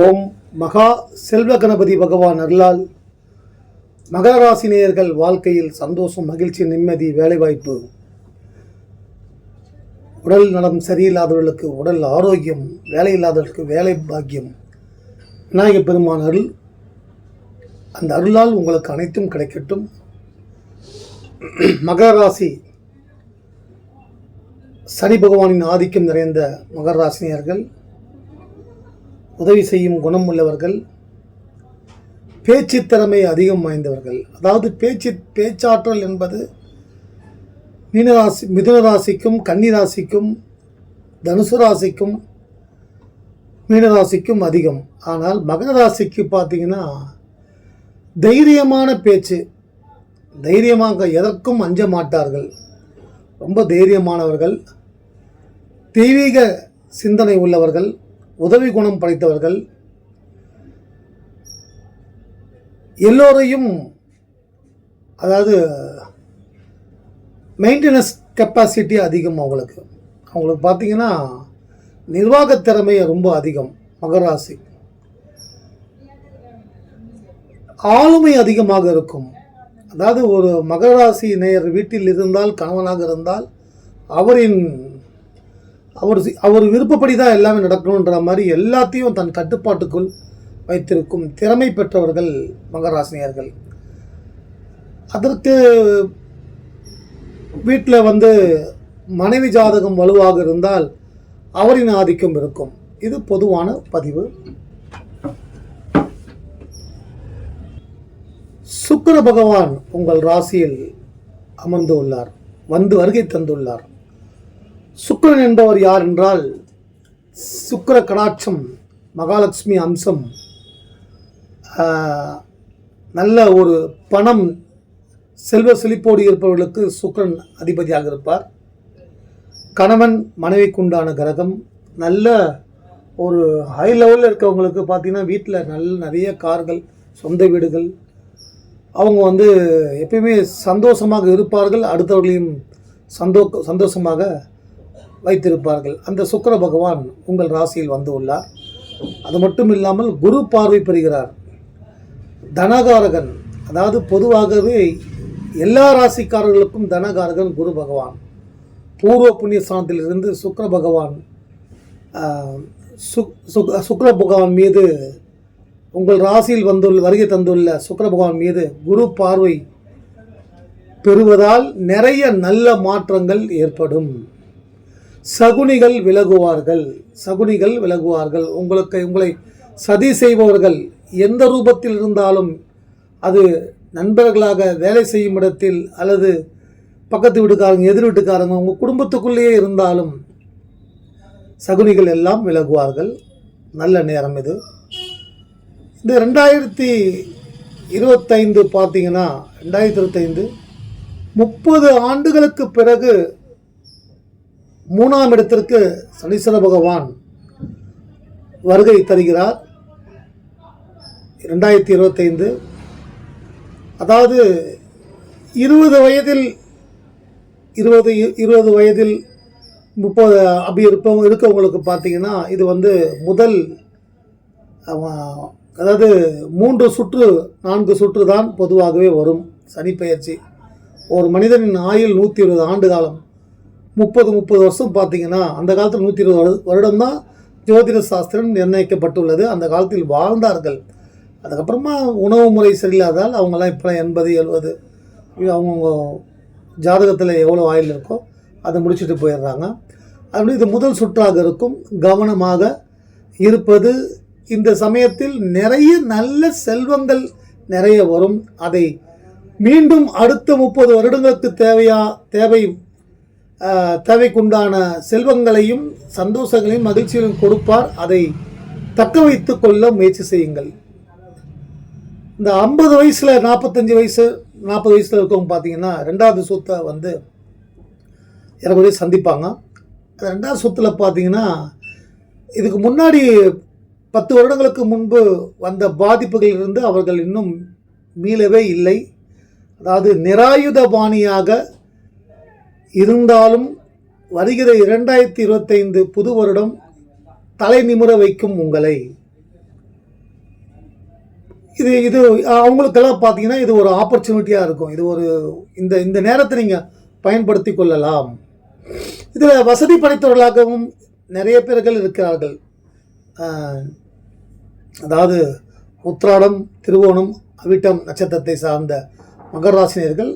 ஓம் மகா செல்வ கணபதி பகவான் அருளால் மகராசினியர்கள் வாழ்க்கையில் சந்தோஷம் மகிழ்ச்சி நிம்மதி வேலைவாய்ப்பு உடல் நலம் சரியில்லாதவர்களுக்கு உடல் ஆரோக்கியம் வேலை இல்லாதவர்களுக்கு வேலை பாக்கியம். விநாயகப் பெருமான் அருள். அந்த அருளால் உங்களுக்கு அனைத்தும் கிடைக்கட்டும். மகராசி சனி பகவானின் ஆதிக்கம் நிறைந்த மகராசினியர்கள் உதவி செய்யும் குணம் உள்ளவர்கள் பேச்சு திறமை அதிகம் வாய்ந்தவர்கள். அதாவது பேச்சு பேச்சாற்றல் என்பது மீனராசி மிதுனராசிக்கும் கன்னிராசிக்கும் கன்னி ராசிக்கும் தனுசு ராசிக்கும் மீனராசிக்கும் அதிகம். ஆனால் மகர ராசிக்கு பார்த்தீங்கன்னா தைரியமான பேச்சு தைரியமாக எதற்கும் அஞ்ச மாட்டார்கள். ரொம்ப தைரியமானவர்கள் தெய்வீக சிந்தனை உள்ளவர்கள் உதவி குணம் படைத்தவர்கள் எல்லோரையும் அதாவது மெயின்டெனன்ஸ் கெப்பாசிட்டி அதிகம் அவங்களுக்கு. அவங்களுக்கு பார்த்தீங்கன்னா நிர்வாக திறமை ரொம்ப அதிகம் மகராசி. ஆளுமை அதிகமாக இருக்கும். அதாவது ஒரு மகராசி நேயர் வீட்டில் இருந்தால் கணவனாக இருந்தால் அவரின் அவர் அவர் விருப்பப்படி தான் எல்லாமே நடக்கணுன்ற மாதிரி எல்லாத்தையும் தன் கட்டுப்பாட்டுக்குள் வைத்திருக்கும் திறமை பெற்றவர்கள் மகராசினியர்கள். அதற்கு வீட்டில் வந்து மனைவி ஜாதகம் வலுவாக இருந்தால் அவரின் ஆதிக்கம் இருக்கும். இது பொதுவான பதிவு. சுக்கர பகவான் உங்கள் ராசியில் அமர்ந்து உள்ளார். வந்து வருகை தந்துள்ளார். சுக்கரன் என்பவர் யார் என்றால் சுக்கர கடாட்சம் மகாலட்சுமி அம்சம் நல்ல ஒரு பணம் செல்வ செழிப்போடு இருப்பவர்களுக்கு சுக்கரன் அதிபதியாக இருப்பார். கணவன் மனைவிக்குண்டான கிரகம் நல்ல ஒரு ஹை லெவலில் இருக்கவங்களுக்கு பார்த்தீங்கன்னா வீட்டில் நல்ல நிறைய கார்கள் சொந்த வீடுகள் அவங்க வந்து எப்பயுமே சந்தோஷமாக இருப்பார்கள் அடுத்தவர்களையும் சந்தோ சந்தோஷமாக வைத்திருப்பார்கள். அந்த சுக்கர பகவான் உங்கள் ராசியில் வந்து உள்ளார். அது மட்டும் இல்லாமல் குரு பார்வை பெறுகிறார். தனகாரகன் அதாவது பொதுவாகவே எல்லா ராசிக்காரர்களுக்கும் தனகாரகன் குரு பகவான். பூர்வ புண்ணிய ஸ்தானத்திலிருந்து சுக்கர பகவான் சுக்- சுக்- பகவான் மீது உங்கள் ராசியில் வந்துள்ள வருகை தந்துள்ள சுக்கர பகவான் மீது குரு பார்வை பெறுவதால் நிறைய நல்ல மாற்றங்கள் ஏற்படும். சகுனிகள் விலகுவார்கள். சகுனிகள் விலகுவார்கள். உங்களுக்கு உங்களை சதி செய்பவர்கள் எந்த ரூபத்தில் இருந்தாலும் அது நண்பர்களாக வேலை செய்யும் இடத்தில் அல்லது பக்கத்து வீட்டுக்காரங்க எதிர் வீட்டுக்காரங்க உங்கள் குடும்பத்துக்குள்ளேயே இருந்தாலும் சகுனிகள் எல்லாம் விலகுவார்கள். நல்ல நேரம் இது. இந்த ரெண்டாயிரத்தி இருபத்தைந்து பார்த்தீங்கன்னா ரெண்டாயிரத்தி இருபத்தைந்து முப்பது ஆண்டுகளுக்கு பிறகு மூணாம் இடத்திற்கு சனீஸ்வர பகவான் வருகை தருகிறார். ரெண்டாயிரத்தி இருபத்தைந்து. அதாவது இருபது வயதில் இருபது இருபது வயதில் முப்பது அப்படி இருப்பவங்க இருக்கவங்களுக்கு பார்த்தீங்கன்னா இது வந்து முதல் அதாவது மூன்று சுற்று நான்கு சுற்று தான் பொதுவாகவே வரும் சனி ஒரு மனிதனின் ஆயுள் நூற்றி இருபது ஆண்டு காலம். முப்பது முப்பது வருஷம் பார்த்தீங்கன்னா அந்த காலத்தில் நூற்றி இருபது வருடம் தான் ஜோதிட சாஸ்திரம் நிர்ணயிக்கப்பட்டுள்ளது. அந்த காலத்தில் வாழ்ந்தார்கள். அதுக்கப்புறமா உணவு முறை சரியில்லாதால் அவங்கெல்லாம் இப்போ எண்பது எழுபது அவங்கவுங்க ஜாதகத்தில் எவ்வளோ ஆயில் இருக்கோ அதை முடிச்சுட்டு போயிடுறாங்க. அப்படி இது முதல் சுற்றாக இருக்கும். கவனமாக இருப்பது இந்த சமயத்தில் நிறைய நல்ல செல்வங்கள் நிறைய வரும். அதை மீண்டும் அடுத்த முப்பது வருடங்களுக்கு தேவையா தேவை தேவைக்குண்டான செல்வங்களையும் சந்தோஷங்களையும் மகிழ்ச்சிகளையும் கொடுப்பார். அதை தக்க வைத்து கொள்ள முயற்சி செய்யுங்கள். இந்த ஐம்பது வயசில் நாற்பத்தஞ்சு வயசு நாற்பது வயசில் இருக்கவங்க பார்த்தீங்கன்னா ரெண்டாவது சொத்தை வந்து இறக்குறைய சந்திப்பாங்க. அந்த ரெண்டாவது சொத்தில் பார்த்தீங்கன்னா இதுக்கு முன்னாடி பத்து வருடங்களுக்கு முன்பு வந்த பாதிப்புகளிலிருந்து அவர்கள் இன்னும் மீளவே இல்லை. அதாவது நிராயுதபாணியாக இருந்தாலும் வருகிற இரண்டாயிரத்தி இருபத்தைந்து புது வருடம் தலை நிமிர வைக்கும் உங்களை. இது இது அவங்களுக்கெல்லாம் பார்த்தீங்கன்னா இது ஒரு ஆப்பர்ச்சுனிட்டியாக இருக்கும். இது ஒரு இந்த இந்த நேரத்தை நீங்கள் பயன்படுத்தி கொள்ளலாம். இதில் வசதி படைத்தவர்களாகவும் நிறைய பேர்கள் இருக்கிறார்கள். அதாவது உத்ராடம் திருவோணம் அவிட்டம் நட்சத்திரத்தை சார்ந்த மகராசினியர்கள்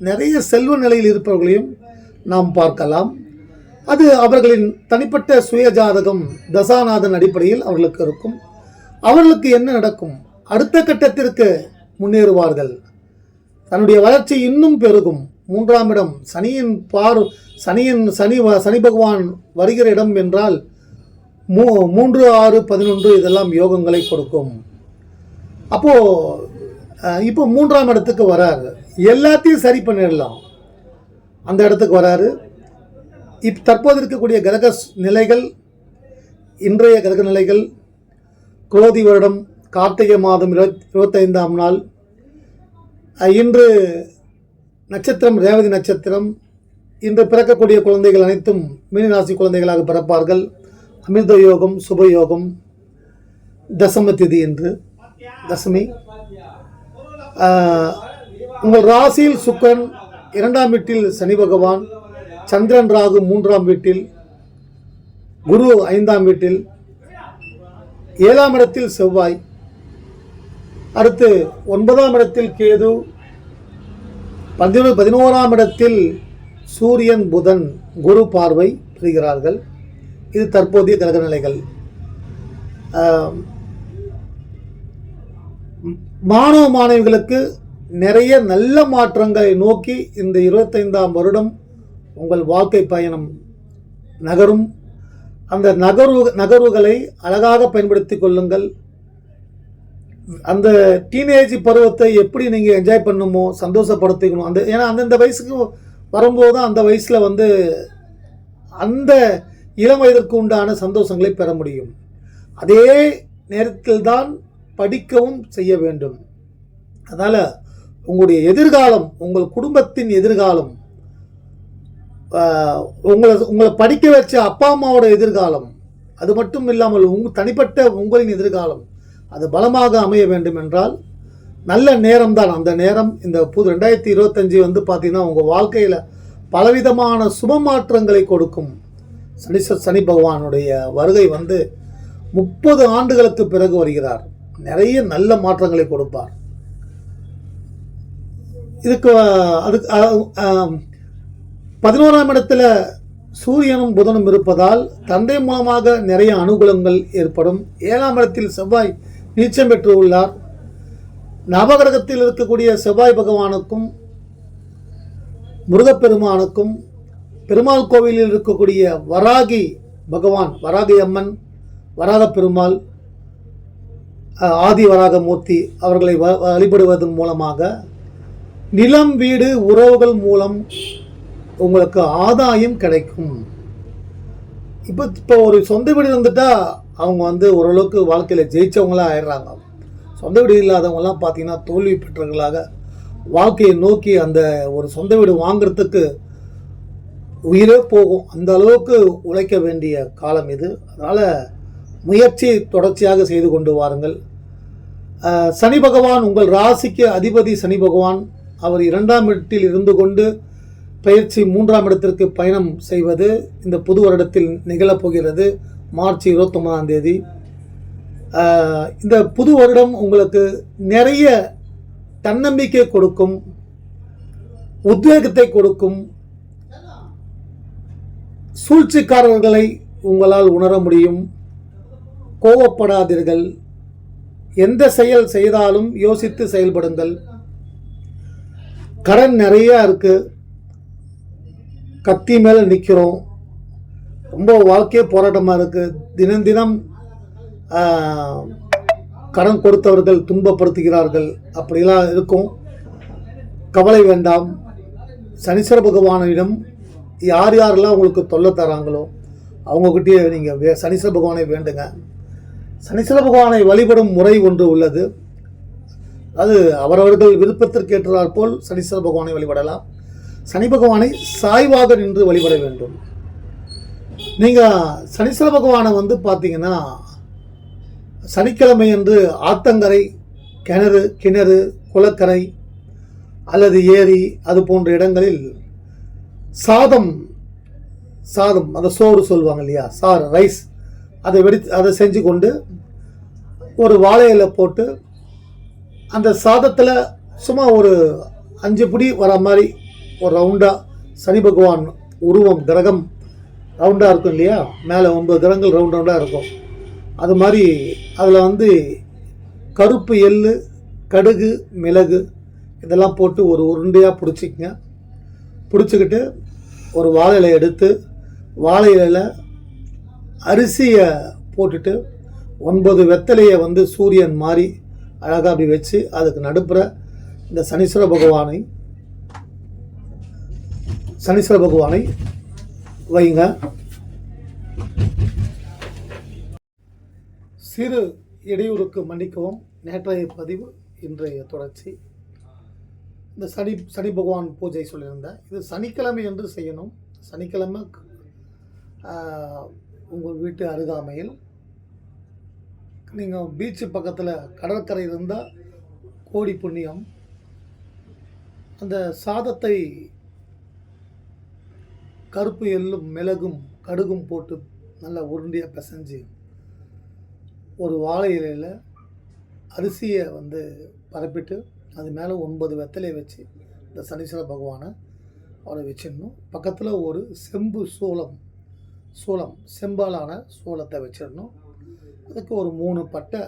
நிறைய செல்வ நிலையில் இருப்பவர்களையும் நாம் பார்க்கலாம். அது அவர்களின் தனிப்பட்ட சுயஜாதகம் தசாநாதன் அடிப்படையில் அவர்களுக்கு இருக்கும். அவர்களுக்கு என்ன நடக்கும்? அடுத்த கட்டத்திற்கு முன்னேறுவார்கள். தன்னுடைய வளர்ச்சி இன்னும் பெருகும். மூன்றாம் இடம் சனியின் பார் சனியின் சனி வ- சனி பகவான் வருகிற இடம் என்றால் மூ மூன்று ஆறு பதினொன்று இதெல்லாம் யோகங்களை கொடுக்கும். அப்போது இப்போ மூன்றாம் இடத்துக்கு வராரு. எல்லாத்தையும் சரி பண்ணிடலாம். அந்த இடத்துக்கு வராரு. இப் தற்போது இருக்கக்கூடிய கிரக நிலைகள் இன்றைய கிரக நிலைகள் குரோதி வருடம் கார்த்திகை மாதம் இருபத் இருபத்தைந்தாம் நாள் இன்று நட்சத்திரம் ரேவதி நட்சத்திரம் இன்று பிறக்கக்கூடிய குழந்தைகள் அனைத்தும் மீனராசி குழந்தைகளாக பிறப்பார்கள். அமிர்த யோகம் சுப யோகம் தசம திதி என்று. தசமி. உங்கள் ராசியில் சுக்கரன் இரண்டாம் வீட்டில் சனி பகவான் சந்திரன் ராகு மூன்றாம் வீட்டில் குரு ஐந்தாம் வீட்டில் ஏழாம் இடத்தில் செவ்வாய் அடுத்து ஒன்பதாம் இடத்தில் கேது பதினொரு பதினோராம் இடத்தில் சூரியன் புதன் குரு பார்வை பெறுகிறார்கள். இது தற்போதைய கிரக நிலைகள். மாணவ மாணவிகளுக்கு நிறைய நல்ல மாற்றங்களை நோக்கி இந்த இருபத்தைந்தாம் வருடம் உங்கள் வாழ்க்கை பயணம் நகரும். அந்த நகர்வு நகர்வுகளை அழகாக பயன்படுத்திக் கொள்ளுங்கள். அந்த டீனேஜ் பருவத்தை எப்படி நீங்கள் என்ஜாய் பண்ணுமோ சந்தோஷப்படுத்திக்கணும். அந்த ஏன்னா அந்தந்த வயசுக்கு வரும்போது தான் அந்த வயசில் வந்து அந்த இளம் வயதிற்கு உண்டான சந்தோஷங்களை பெற முடியும். அதே நேரத்தில் தான் படிக்கவும் செய்ய வேண்டும். அதனால் உங்களுடைய எதிர்காலம் உங்கள் குடும்பத்தின் எதிர்காலம் உங்களை உங்களை படிக்க வச்ச அப்பா அம்மாவோட எதிர்காலம் அது மட்டும் இல்லாமல் உங் தனிப்பட்ட உங்களின் எதிர்காலம் அது பலமாக அமைய வேண்டும் என்றால் நல்ல நேரம் தான் அந்த நேரம் இந்த புது ரெண்டாயிரத்தி இருபத்தஞ்சி வந்து பார்த்தீங்கன்னா உங்கள் வாழ்க்கையில் பலவிதமான சுப மாற்றங்களை கொடுக்கும். சனி சனி பகவானுடைய வருகை வந்து முப்பது ஆண்டுகளுக்கு பிறகு வருகிறார். நிறைய நல்ல மாற்றங்களை கொடுப்பார். இதுக்கு அதுக்கு பதினோராம் இடத்துல சூரியனும் புதனும் இருப்பதால் தந்தை மூலமாக நிறைய அனுகூலங்கள் ஏற்படும். ஏழாம் இடத்தில் செவ்வாய் நீச்சம் பெற்று உள்ளார். நவகிரகத்தில் இருக்கக்கூடிய செவ்வாய் பகவானுக்கும் முருகப்பெருமானுக்கும் பெருமாள் கோவிலில் இருக்கக்கூடிய வராகி பகவான் வராகி அம்மன் வராக பெருமாள் ஆதி வராகமூர்த்தி அவர்களை வ- வழிபடுவதன் மூலமாக நிலம் வீடு உறவுகள் மூலம் உங்களுக்கு ஆதாயம் கிடைக்கும். இப்போ இப்போ ஒரு சொந்த வீடு வந்துட்டா அவங்க வந்து ஓரளவுக்கு வாழ்க்கையில் ஜெயிச்சவங்களா ஆயிடுறாங்க. சொந்த வீடு இல்லாதவங்கலாம் பார்த்தீங்கன்னா தோல்வி பெற்றவர்களாக வாழ்க்கையை நோக்கி அந்த ஒரு சொந்த வீடு வாங்குறதுக்கு உயிரே போகும். அந்த அளவுக்கு உழைக்க வேண்டிய காலம் இது. அதனால் முயற்சி தொடர்ச்சியாக செய்து கொண்டு வாருங்கள். சனி பகவான் உங்கள் ராசிக்கு அதிபதி சனி பகவான் அவர் இரண்டாம் இடத்தில் இருந்து கொண்டு பயிற்சி மூன்றாம் இடத்திற்கு பயணம் செய்வது இந்த புது வருடத்தில் நிகழப்போகிறது மார்ச் இருபத்தொன்பதாம் தேதி. இந்த புது வருடம் உங்களுக்கு நிறைய தன்னம்பிக்கை கொடுக்கும் உத்வேகத்தை கொடுக்கும் சூழ்ச்சிக்காரர்களை உங்களால் உணர முடியும். கோவப்படாதீர்கள். எந்த செயல் செய்தாலும் யோசித்து செயல்படுங்கள். கடன் நிறையா இருக்குது கத்தி மேலே நிற்கிறோம் ரொம்ப வாழ்க்கையே போராட்டமாக இருக்குது தினம் தினம் கடன் கொடுத்தவர்கள் துன்பப்படுத்துகிறார்கள். அப்படிலாம் இருக்கும். கவலை வேண்டாம். சனீஸ்வர பகவானிடம் யார் யாரெல்லாம் உங்களுக்கு தொல்லை தராங்களோ அவங்கக்கிட்டே நீங்கள் வே சனீஸ்வர பகவானை வேண்டுங்க. சனீஸ்வர பகவானை வழிபடும் முறை ஒன்று உள்ளது. அது அவரவர்கள் விருப்பத்திற்கேற்றார் போல் சனீஸ்வர பகவானை வழிபடலாம். சனி பகவானை சாய்வாக நின்று வழிபட வேண்டும். நீங்கள் சனீஸ்வர பகவானை வந்து பார்த்தீங்கன்னா சனிக்கிழமை அன்று ஆத்தங்கரை கிணறு கிணறு குளக்கரை அல்லது ஏரி அது போன்ற இடங்களில் சாதம் சாதம் அந்த சோறு சொல்லுவாங்க இல்லையா? சார் ரைஸ் அதை வெடி அதை செஞ்சு கொண்டு ஒரு வாழை இலை போட்டு அந்த சாதத்தில் சும்மா ஒரு அஞ்சு பிடி வர மாதிரி ஒரு ரவுண்டாக சனி பகவான் உருவம் கிரகம் ரவுண்டாக இருக்கும் இல்லையா? மேலே ஒன்பது கிரகங்கள் ரவுண்ட் ரவுண்டாக இருக்கும். அது மாதிரி அதில் வந்து கருப்பு எள் கடுகு மிளகு இதெல்லாம் போட்டு ஒரு உருண்டையாக பிடிச்சிக்கங்க. பிடிச்சிக்கிட்டு ஒரு வாழை இலை எடுத்து வாழை இலையில் அரிசியை போட்டுட்டு ஒன்பது வெத்தலையை வந்து சூரியன் மாதிரி அழகாக அப்படி வச்சு அதுக்கு நடுப்புற இந்த சனீஸ்வர பகவானை சனீஸ்வர பகவானை வைங்க. சிறு இடையூறுக்கு மன்னிக்கவும். நேற்றைய பதிவு இன்றைய தொடர்ச்சி. இந்த சனி சனி பகவான் பூஜை சொல்லியிருந்தேன் இது சனிக்கிழமை என்று செய்யணும். சனிக்கிழமை உங்கள் வீட்டு அருகாமையில் நீங்கள் பீச்சு பக்கத்தில் கடற்கரை இருந்தால் கோடி புண்ணியம். அந்த சாதத்தை கருப்பு எள்ளும் மிளகும் கடுகும் போட்டு நல்லா உருண்டையாக பிசைஞ்சு ஒரு வாழை இலையில் அரிசியை வந்து பரப்பிட்டு அது மேலே ஒன்பது வெத்தலையை வச்சு இந்த சனீஸ்வர பகவானை அவரை வச்சிடணும். பக்கத்தில் ஒரு செம்பு சூளம் சூளம் செம்பாலான சோளத்தை வச்சிடணும். அதுக்கு ஒரு மூணு பட்டை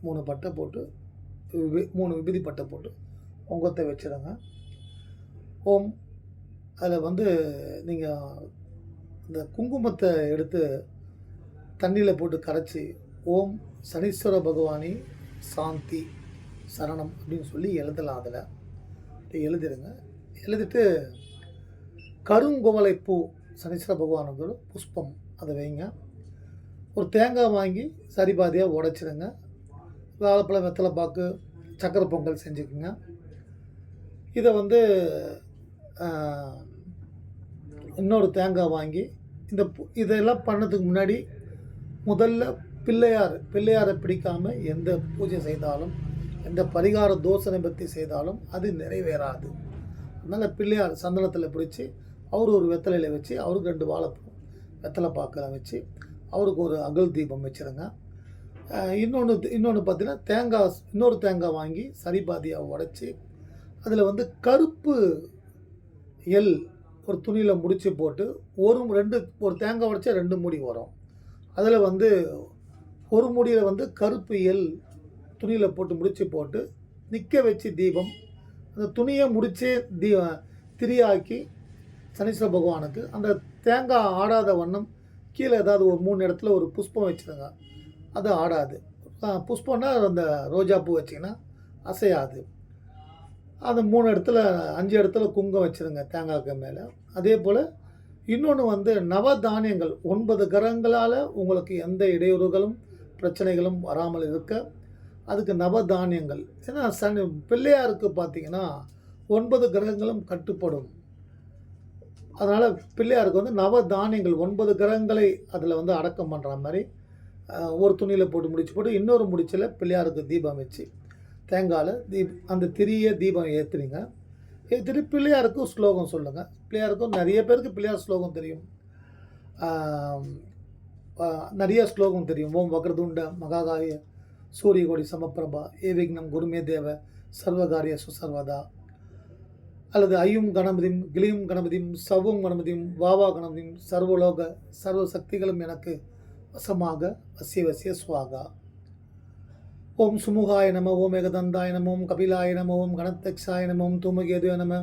மூணு பட்டை போட்டு வி- மூணு விபதி பட்டை போட்டு உங்கத்தை வச்சிடுங்க ஓம் அதில் வந்து நீங்கள் இந்த குங்குமத்தை எடுத்து தண்ணியில் போட்டு கரைச்சி ஓம் சனீஸ்வர பகவானி சாந்தி சரணம் அப்படின்னு சொல்லி எழுதலாம் அதில். எழுதிடுங்க எழுதிட்டு கருங்குவலை பூ சனீஸ்வர பகவானுக்கு புஷ்பம் அதை வைங்க. ஒரு தேங்காய் வாங்கி சரி பாதியாக உடைச்சிடுங்க வாழைப்பழம் வெத்தலை பாக்கு சக்கரை பொங்கல் செஞ்சுக்குங்க. இதை வந்து இன்னொரு தேங்காய் வாங்கி இந்த பு- இதெல்லாம் பண்ணதுக்கு முன்னாடி முதல்ல பிள்ளையார் பிள்ளையாரை பிடிக்காமல் எந்த பூஜை செய்தாலும் எந்த பரிகார தோசை பற்றி செய்தாலும் அது நிறைவேறாது. அதனால் பிள்ளையார் சந்தனத்தில் பிடிச்சி அவர் ஒரு வெத்தலையில் வச்சு அவருக்கு ரெண்டு வாழைப்பூ வெத்தலை பாக்கில் வச்சு அவருக்கு ஒரு அகல் தீபம் வச்சுருங்க. இன்னொன்று இன்னொன்று பார்த்தீங்கன்னா தேங்காய் இன்னொரு தேங்காய் வாங்கி சரி பாதியாக உடச்சி அதில் வந்து கருப்பு எல் ஒரு துணியில் முடித்து போட்டு ஒரு ரெண்டு ஒரு தேங்காய் உடைச்சா ரெண்டு மூடி வரும். அதில் வந்து ஒரு முடியில் வந்து கருப்பு எல் துணியில் போட்டு முடித்து போட்டு நிற்க வச்சு தீபம் அந்த துணியை முடித்து தீ திரியாக்கி சனீஸ்வர பகவானுக்கு அந்த தேங்காய் ஆடாத வண்ணம் கீழே ஏதாவது ஒரு மூணு இடத்துல ஒரு புஷ்பம் வச்சுருங்க. அது ஆடாது. புஷ்பம்னா அந்த ரோஜா பூ வச்சிங்கன்னா அசையாது. அந்த மூணு இடத்துல அஞ்சு இடத்துல குங்கம் வச்சுருங்க தேங்காய்க்கு மேலே. அதே போல் இன்னொன்று வந்து நவதானியங்கள். ஒன்பது கிரகங்களால் உங்களுக்கு எந்த இடையூறுகளும் பிரச்சனைகளும் வராமல் இருக்க அதுக்கு நவதானியங்கள். ஏன்னா சனி பிள்ளையாருக்கு பார்த்தீங்கன்னா ஒன்பது கிரகங்களும் கட்டுப்படும். அதனால் பிள்ளையாருக்கு வந்து நவதானியங்கள் ஒன்பது கிரகங்களை அதில் வந்து அடக்கம் பண்ணுற மாதிரி ஒரு துணியில் போட்டு முடிச்சு போட்டு இன்னொரு முடிச்சில் பிள்ளையாருக்கு தீபம் வச்சு தேங்காயில் தீப் அந்த திரிய தீபம் ஏற்றுறீங்க ஏற்றிட்டு பிள்ளையாருக்கும் ஸ்லோகம் சொல்லுங்கள் பிள்ளையாருக்கும் நிறைய பேருக்கு பிள்ளையார் ஸ்லோகம் தெரியும். நிறைய ஸ்லோகம் தெரியும். ஓம் வக்ரதுண்ட மகாகாய சூரியகோடி சமப்பிரபா ஏ விக்னம் குருமே தேவ சர்வகாரிய சுசர்வதா அல்லது ஐயும் கணபதியும் கிளியும் கணபதியும் சவும் கணபதியும் வாவா கணபதியும் சர்வலோக சர்வ சக்திகளும் எனக்கு வசமாக வசிய வசிய சுவாகா ஓம் சுமுகாய நம ஓம் ஏகதந்தாய நம ஓம் கபிலாய நம ஓம் கணத்தக்ஷாய நம ஓம் தூமகேதுய நம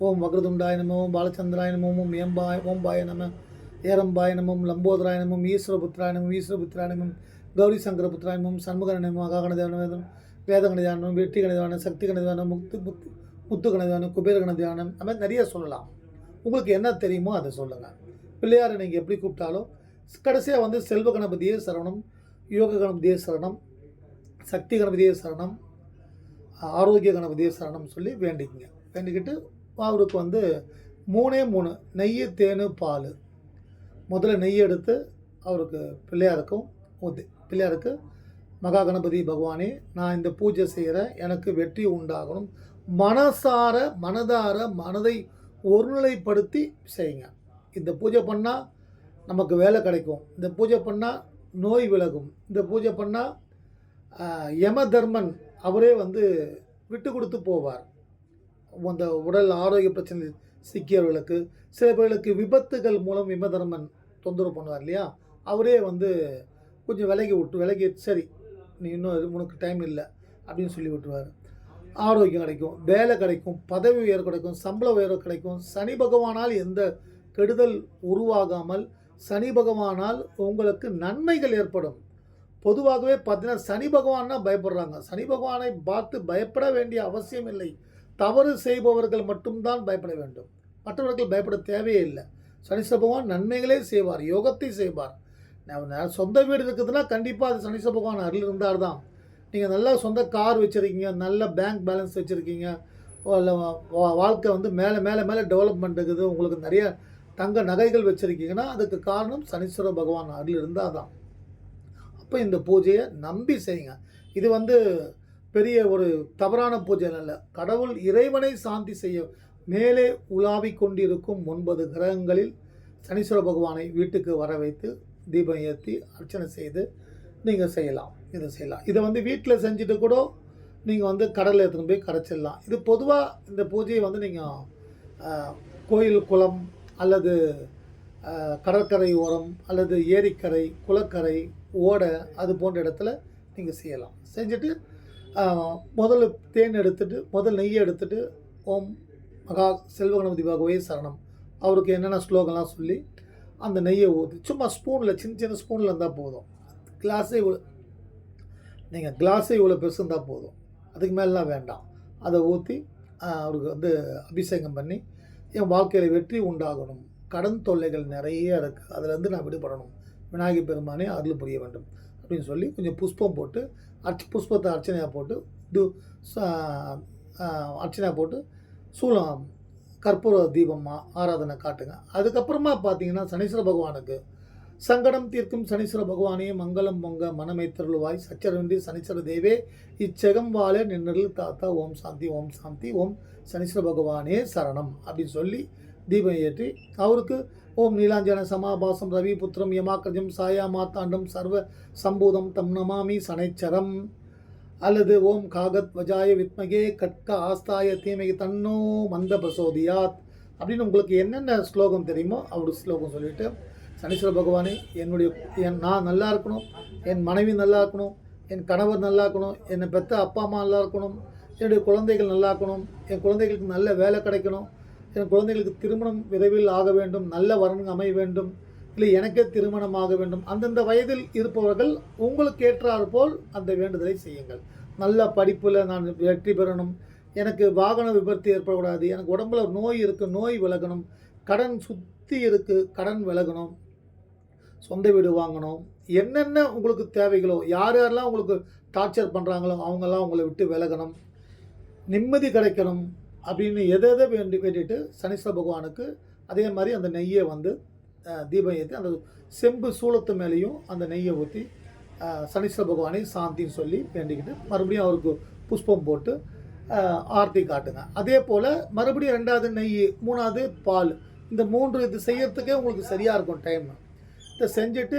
ஓம் வக்ரதுண்டாய நம ஓம் பாலச்சந்திராய நம ஓம் ஏம்பாய் ஓம்பாய நம ஏரம்பாய நமம் லம்போதராய நமம் ஈஸ்வரபுத்திராய நம ஈஸ்வரபுத்திராய நம கௌரி சங்கரபுத்திராய நம ஓம் சண்முகன நம வேத கணதியானம் வெற்றி கணிதவான சக்தி கணதியானம் முக்தி முத்து முத்து கணதியானம் குபேர கணதியானம் அது மாதிரி நிறைய சொல்லலாம். உங்களுக்கு என்ன தெரியுமோ அதை சொல்லுங்கள் பிள்ளையாரை நீங்கள் எப்படி கூப்பிட்டாலும் கடைசியாக வந்து செல்வ கணபதியே சரணம் யோக கணபதியே சரணம் சக்தி கணபதியே சரணம் ஆரோக்கிய கணபதியே சரணம் சொல்லி வேண்டிக்கங்க. வேண்டிக்கிட்டு அவருக்கு வந்து மூணே மூணு நெய் தேனு பால். முதல்ல நெய் எடுத்து அவருக்கு பிள்ளையாருக்கும் ஊற்றி பிள்ளையாருக்கு மகா கணபதி பகவானே நான் இந்த பூஜை செய்கிறேன் எனக்கு வெற்றி உண்டாகணும். மனசார மனதார மனதை ஒருநிலைப்படுத்தி செய்யுங்க. இந்த பூஜை பண்ணால் நமக்கு வேலை கிடைக்கும். இந்த பூஜை பண்ணால் நோய் விலகும். இந்த பூஜை பண்ணால் யம தர்மன் அவரே வந்து விட்டு கொடுத்து போவார். அந்த உடல் ஆரோக்கிய பிரச்சனை சிக்கியவர்களுக்கு சில பேர்களுக்கு விபத்துகள் மூலம் யமதர்மன் தொந்தரவு பண்ணுவார் இல்லையா? அவரே வந்து கொஞ்சம் விலகி விட்டு விலகி சரி நீ இன்னும் உனக்கு டைம் இல்லை அப்படின்னு சொல்லி விட்டுருவார். ஆரோக்கியம் கிடைக்கும் வேலை கிடைக்கும் பதவி உயர்வு கிடைக்கும் சம்பள உயர்வு கிடைக்கும். சனி பகவானால் எந்த கெடுதல் உருவாகாமல் சனி பகவானால் உங்களுக்கு நன்மைகள் ஏற்படும். பொதுவாகவே பார்த்தீங்கன்னா சனி பகவான்னா பயப்படுறாங்க. சனி பகவானை பார்த்து பயப்பட வேண்டிய அவசியம் இல்லை. தவறு செய்பவர்கள் மட்டும்தான் பயப்பட வேண்டும். மற்றவர்கள் பயப்பட தேவையே இல்லை. சனீஸ்வர பகவான் நன்மைகளே செய்வார் யோகத்தை செய்வார். சொந்த வீடு இருக்குதுன்னா கண்டிப்பாக அது சனீஸ்வர பகவான் அருள் இருந்தார் தான் நீங்கள் நல்லா சொந்த கார் வச்சுருக்கீங்க நல்ல பேங்க் பேலன்ஸ் வச்சுருக்கீங்க வா- வாழ்க்கை வந்து மேலே மேலே மேலே டெவலப்மெண்ட் இருக்குது உங்களுக்கு நிறைய தங்க நகைகள் வச்சுருக்கீங்கன்னா அதுக்கு காரணம் சனீஸ்வர பகவான் அருள் இருந்தால் தான் அப்போ இந்த பூஜையை நம்பி செய்யுங்க. இது வந்து பெரிய ஒரு தவறான பூஜை அல்ல. கடவுள் இறைவனை சாந்தி செய்ய மேலே உலாவிக் கொண்டிருக்கும் ஒன்பது கிரகங்களில் சனீஸ்வர பகவானை வீட்டுக்கு வர வைத்து தீபம் ஏற்றி அர்ச்சனை செய்து நீங்கள் செய்யலாம் இது செய்யலாம். இதை வந்து வீட்டில் செஞ்சுட்டு கூட நீங்கள் வந்து கடலில் எடுத்துன்னு போய் கரைச்சிடலாம். இது பொதுவாக இந்த பூஜையை வந்து நீங்கள் கோயில் குளம் அல்லது கடற்கரை ஓரம் அல்லது ஏரிக்கரை குளக்கரை ஓடை அது போன்ற இடத்துல நீங்கள் செய்யலாம். செஞ்சுட்டு முதல்ல தேன் எடுத்துட்டு முதல் நெய்யை எடுத்துட்டு ஓம் மகா செல்வகணபதி பகவே சரணம். அவருக்கு என்னென்ன ஸ்லோகம்லாம் சொல்லி அந்த நெய்யை ஊற்றி சும்மா ஸ்பூனில் சின்ன சின்ன ஸ்பூனில் இருந்தால் போதும். கிளாஸே இவ்வளோ நீங்கள் கிளாஸே இவ்வளோ பெருசு இருந்தால் போதும். அதுக்கு மேலாம் வேண்டாம். அதை ஊற்றி அவருக்கு வந்து அபிஷேகம் பண்ணி என் வாழ்க்கையில் வெற்றி உண்டாகணும். கடன் தொல்லைகள் நிறைய இருக்குது அதுலேருந்து நான் விடுபடணும். விநாயகர் பெருமானே அருள் புரிய வேண்டும். அப்படின்னு சொல்லி கொஞ்சம் புஷ்பம் போட்டு அர்ச்ச புஷ்பத்தை அர்ச்சனையாக போட்டு து போட்டு சூளம் கற்பூர தீபம் ஆராதனை காட்டுங்க. அதுக்கப்புறமா பார்த்தீங்கன்னா சனீஸ்வர பகவானுக்கு சங்கடம் தீர்க்கும் சனீஸ்வர பகவானே மங்களம் பொங்க மனமைத்தருள்வாய். தருளுவாய் சச்சரவின்றி சனீஸ்வர தேவே இச்செகம் வாழ நின்னரில் தாத்தா ஓம் சாந்தி ஓம் சாந்தி ஓம் சனீஸ்வர பகவானே சரணம் அப்படின்னு சொல்லி தீபம் ஏற்றி அவருக்கு ஓம் நீலாஞ்சன சமாபாசம் ரவி புத்திரம் யமாக்கஜம் சாயா மாத்தாண்டம் சர்வ சம்பூதம் தம் நமாமி சனைச்சரம். அல்லது ஓம் காகத் வஜாய வித்மகே கட்க ஆஸ்தாய தீமைக்கு தன்னோ மந்த பிரசோதியாத் அப்படின்னு உங்களுக்கு என்னென்ன ஸ்லோகம் தெரியுமோ அவரு ஸ்லோகம் சொல்லிட்டு சனீஸ்வர பகவானே என்னுடைய என் நான் நல்லா இருக்கணும் என் மனைவி நல்லா இருக்கணும் என் கணவர் நல்லா இருக்கணும் என்னை பெற்ற அப்பா அம்மா நல்லா இருக்கணும் என்னுடைய குழந்தைகள் நல்லா இருக்கணும் என் குழந்தைகளுக்கு நல்ல வேலை கிடைக்கணும் என் குழந்தைகளுக்கு திருமணம் விரைவில் ஆக வேண்டும் நல்ல வரன் அமைய வேண்டும் இல்லை எனக்கே திருமணம் ஆக வேண்டும் அந்தந்த வயதில் இருப்பவர்கள் உங்களுக்கு ஏற்றாறு போல் அந்த வேண்டுதலை செய்யுங்கள். நல்ல படிப்பில் நான் வெற்றி பெறணும் எனக்கு வாகன விபத்து ஏற்படக்கூடாது எனக்கு உடம்புல நோய் இருக்குது நோய் விலகணும் கடன் சுற்றி இருக்குது கடன் விலகணும். சொந்த வீடு வாங்கணும். என்னென்ன உங்களுக்கு தேவைகளோ யார் யாரெல்லாம் உங்களுக்கு டார்ச்சர் பண்ணுறாங்களோ அவங்கெல்லாம் உங்களை விட்டு விலகணும். நிம்மதி கிடைக்கணும் அப்படின்னு எதை எதை வேண்டி வேண்டிட்டு சனீஸ்வர பகவானுக்கு அதே மாதிரி அந்த நெய்யை வந்து தீபம் ஏற்றி அந்த செம்பு சூளத்து மேலேயும் அந்த நெய்யை ஊற்றி சனீஸ்வர பகவானை சாந்தின்னு சொல்லி வேண்டிக்கிட்டு மறுபடியும் அவருக்கு புஷ்பம் போட்டு ஆர்த்தி காட்டுங்க. அதே போல் மறுபடியும் ரெண்டாவது நெய் மூணாவது பால் இந்த மூன்று இது செய்யறதுக்கே உங்களுக்கு சரியாக இருக்கும் டைம் இதை செஞ்சுட்டு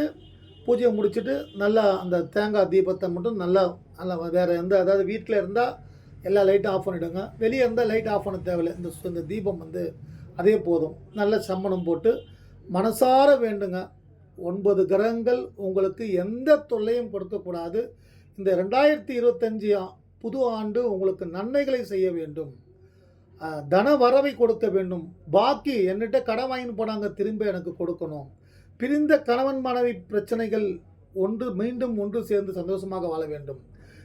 பூஜையை முடிச்சுட்டு நல்லா அந்த தேங்காய் தீபத்தை மட்டும் நல்லா நல்லா வேறு எந்த அதாவது வீட்டில் இருந்தால் எல்லா லைட்டும் ஆஃப் பண்ணிவிடுங்க வெளியே இருந்தால் லைட் ஆஃப் பண்ண தேவையில்லை. இந்த இந்த தீபம் வந்து அதே போதும். நல்ல சம்மணம் போட்டு மனசார வேண்டுங்க. ஒன்பது கிரகங்கள் உங்களுக்கு எந்த தொல்லையும் கொடுக்கக்கூடாது. இந்த ரெண்டாயிரத்தி இருபத்தஞ்சி புது ஆண்டு உங்களுக்கு நன்மைகளை செய்ய வேண்டும். தன வரவை கொடுக்க வேண்டும். பாக்கி என்னிட்ட கடன் வாங்கின்னு போனாங்க. திரும்ப எனக்கு கொடுக்கணும். பிரிந்த கணவன் மனைவி பிரச்சனைகள் ஒன்று மீண்டும் ஒன்று சேர்ந்து சந்தோஷமாக வாழ வேண்டும்.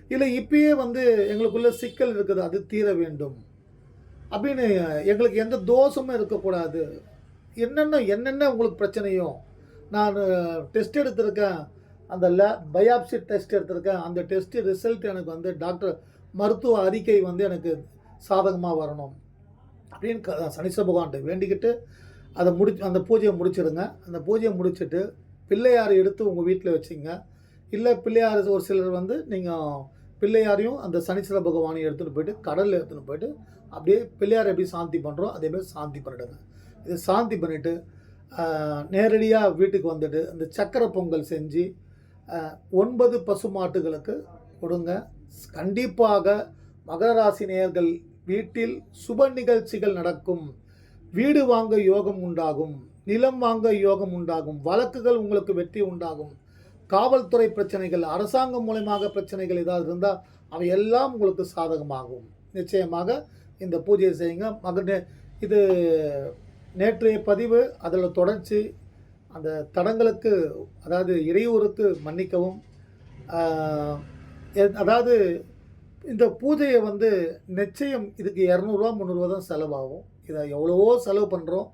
இல்லை இப்பயே வந்து எங்களுக்குள்ள சிக்கல் இருக்குது அது தீர வேண்டும். அப்படின்னு எங்களுக்கு எந்த தோஷமும் இருக்கக்கூடாது. என்னென்ன என்னென்ன உங்களுக்கு பிரச்சனையோ நான் டெஸ்ட் எடுத்திருக்கேன். அந்த லே பயாப்சி டெஸ்ட் எடுத்திருக்கேன். அந்த டெஸ்ட் ரிசல்ட் எனக்கு வந்து டாக்டர் மருத்துவ அறிக்கை வந்து எனக்கு சாதகமாக வரணும். அப்படின்னு க- சனீஸ்வர பகவான்கிட்ட வேண்டிக்கிட்டு அதை முடி அந்த பூஜையை முடிச்சிடுங்க அந்த பூஜையை முடிச்சுட்டு பிள்ளையார் எடுத்து உங்கள் வீட்டில் வச்சுங்க. இல்லை பிள்ளையார் ஒரு சிலர் வந்து நீங்கள் பிள்ளையாரையும் அந்த சனீஸ்வர பகவானையும் எடுத்துகிட்டு போயிட்டு கடலில் எடுத்துகிட்டு போயிட்டு அப்படியே பிள்ளையார் எப்படி சாந்தி பண்ணுறோம் அதேமாதிரி சாந்தி பண்ணிடுங்க. இது சாந்தி பண்ணிவிட்டு நேரடியாக வீட்டுக்கு வந்துட்டு அந்த சக்கரை பொங்கல் செஞ்சு ஒன்பது ஒன்பது பசுமாட்டுகளுக்கு கொடுங்க. கண்டிப்பாக மகர ராசி நேயர்கள் வீட்டில் சுப நிகழ்ச்சிகள் நடக்கும். வீடு வாங்க யோகம் உண்டாகும் நிலம் வாங்க யோகம் உண்டாகும் வழக்குகள் உங்களுக்கு வெற்றி உண்டாகும். காவல்துறை பிரச்சனைகள் அரசாங்கம் மூலயமாக பிரச்சனைகள் ஏதாவது இருந்தால் அவை எல்லாம் உங்களுக்கு சாதகமாகும். நிச்சயமாக இந்த பூஜையை செய்யுங்க. மகனே இது நேற்றைய பதிவு அதில் தொடர்ச்சி அந்த தடங்களுக்கு அதாவது இடையூறுக்கு மன்னிக்கவும். அதாவது இந்த பூஜையை வந்து நிச்சயம் இதுக்கு இரநூறுவா முந்நூறுவா தான் செலவாகும். இதை எவ்வளவோ செலவு பண்ணுறோம்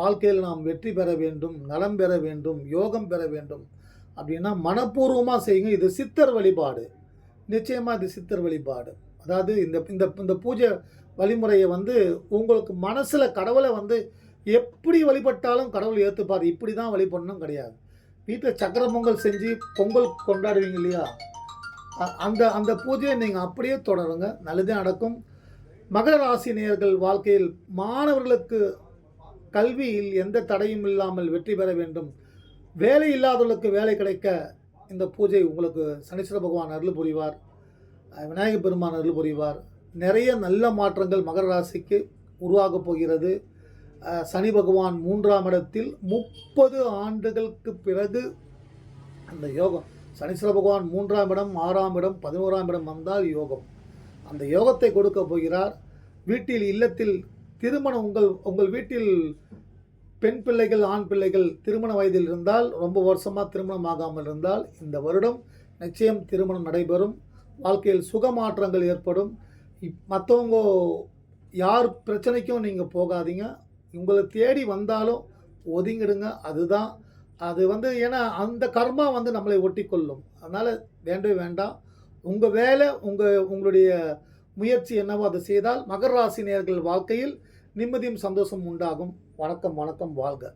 வாழ்க்கையில் நாம் வெற்றி பெற வேண்டும் நலம் பெற வேண்டும் யோகம் பெற வேண்டும். அப்படின்னா மனப்பூர்வமாக செய்யுங்க. இது சித்தர் வழிபாடு. நிச்சயமாக இது சித்தர் வழிபாடு. அதாவது இந்த இந்த இந்த பூஜை வழிமுறையை வந்து உங்களுக்கு மனசில் கடவுளை வந்து எப்படி வழிபட்டாலும் கடவுள் ஏற்றுப்பார் இப்படி தான் வழிபடணும் கிடையாது. வீட்டில் சக்கர பொங்கல் செஞ்சு பொங்கல் கொண்டாடுவீங்க இல்லையா? அந்த அந்த பூஜையை நீங்கள் அப்படியே தொடருங்க. நல்லதே நடக்கும். மகர ராசி நேயர்கள் வாழ்க்கையில் மாணவர்களுக்கு கல்வியில் எந்த தடையும் இல்லாமல் வெற்றி பெற வேண்டும். வேலை இல்லாதவர்களுக்கு வேலை கிடைக்க இந்த பூஜை உங்களுக்கு சனீஸ்வர பகவான் அருள் புரிவார். அஹ் பெருமான் அருள் புரிவார். நிறைய நல்ல மாற்றங்கள் மகர ராசிக்கு உருவாகப் போகிறது. சனி பகவான் மூன்றாம் இடத்தில் முப்பது ஆண்டுகளுக்கு பிறகு அந்த யோகம். சனீஸ்வர பகவான் மூன்றாம் இடம் ஆறாம் இடம் பதினோராம் இடம் வந்தால் யோகம். அந்த யோகத்தை கொடுக்க போகிறார். வீட்டில் இல்லத்தில் திருமணம் உங்கள் உங்கள் வீட்டில் பெண் பிள்ளைகள் ஆண் பிள்ளைகள் திருமண வயதில் இருந்தால் ரொம்ப வருஷமாக திருமணம் ஆகாமல் இருந்தால் இந்த வருடம் நிச்சயம் திருமணம் நடைபெறும். வாழ்க்கையில் சுகமாற்றங்கள் ஏற்படும். மற்றவங்க யார் பிரச்சனைக்கும் நீங்கள் போகாதீங்க. உங்களை தேடி வந்தாலும் ஒதுங்கிடுங்க. அதுதான். அது வந்து ஏன்னா அந்த கர்மா வந்து நம்மளை ஒட்டி கொள்ளும் அதனால் வேண்டவே வேண்டாம். உங்கள் வேலை உங்கள் உங்களுடைய முயற்சி என்னவோ அதை செய்தால் மகர ராசி வாழ்க்கையில் நிம்மதியும் சந்தோஷம் உண்டாகும். வணக்கம் வணக்கம் வாழ்க.